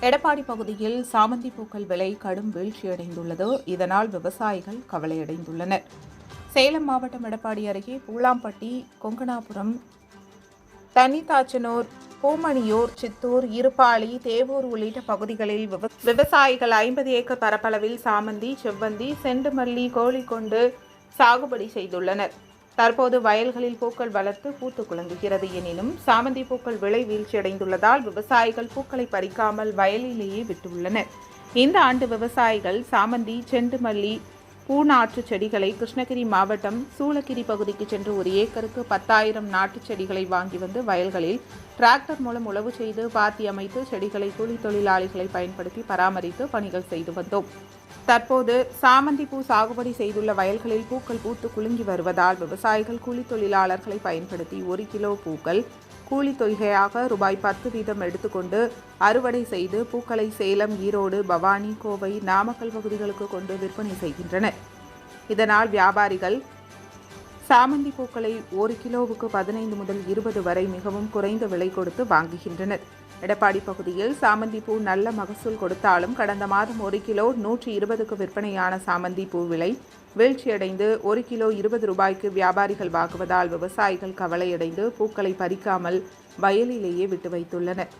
எடப்பாடி பகுதியில் சாமந்தி பூக்கள் விலை கடும் வீழ்ச்சியடைந்துள்ளது. இதனால் விவசாயிகள் கவலையடைந்துள்ளனர். சேலம் மாவட்டம் எடப்பாடி அருகே பூலாம்பட்டி கொங்கனாபுரம் தனித்தாச்சனூர் பூமணியூர் சித்தூர் இருப்பாளி தேவூர் உள்ளிட்ட பகுதிகளில் விவ- விவசாயிகள் ஐம்பது ஏக்கர் பரப்பளவில் சாமந்தி செவ்வந்தி செண்டுமல்லி கோழிக்கொண்டு சாகுபடி செய்துள்ளனர். தற்போது வயல்களில் பூக்கள் வளர்த்து பூத்து குலுங்குகிறது. எனினும் சாமந்தி பூக்கள் விலை வீழ்ச்சியடைந்துள்ளதால் விவசாயிகள் பூக்களை பறிக்காமல் வயலிலேயே விட்டுள்ளனர். இந்த ஆண்டு விவசாயிகள் சாமந்தி செண்டுமல்லி பூநாற்று செடிகளை கிருஷ்ணகிரி மாவட்டம் சூளகிரி பகுதிக்கு சென்று ஒரு ஏக்கருக்கு பத்தாயிரம் நாட்டுச் செடிகளை வாங்கி வந்து வயல்களில் டிராக்டர் மூலம் உழவு செய்து பாத்தி அமைத்து செடிகளை கூலி தொழிலாளிகளை பயன்படுத்தி பராமரித்து பணிகள் செய்து வந்தோம். தற்போது சாமந்தி பூ சாகுபடி செய்துள்ள வயல்களில் பூக்கள் பூத்து குலுங்கி வருவதால் விவசாயிகள் கூலி தொழிலாளர்களை பயன்படுத்தி ஒரு கிலோ பூக்கள் கூலி தொகையாக ரூபாய் பத்து வீதம் எடுத்துக்கொண்டு அறுவடை செய்து பூக்களை சேலம் ஈரோடு பவானி கோவை நாமக்கல் பகுதிகளுக்கு கொண்டு விற்பனை செய்கின்றனர். இதனால் வியாபாரிகள் சாமந்தி பூக்களை ஒரு கிலோவுக்கு பதினைந்து முதல் இருபது வரை மிகவும் குறைந்த விலை கொடுத்து வாங்குகின்றனர். எடப்பாடி பகுதியில் சாமந்தி பூ நல்ல மகசூல் கொடுத்தாலும் கடந்த மாதம் ஒரு கிலோ நூற்றி இருபதுக்கு விற்பனையான சாமந்தி பூ விலை வீழ்ச்சியடைந்து ஒரு கிலோ இருபது ரூபாய்க்கு வியாபாரிகள் வாங்குவதால் விவசாயிகள் கவலையடைந்து பூக்களை பறிக்காமல் வயலிலேயே விட்டு வைத்துள்ளனர்.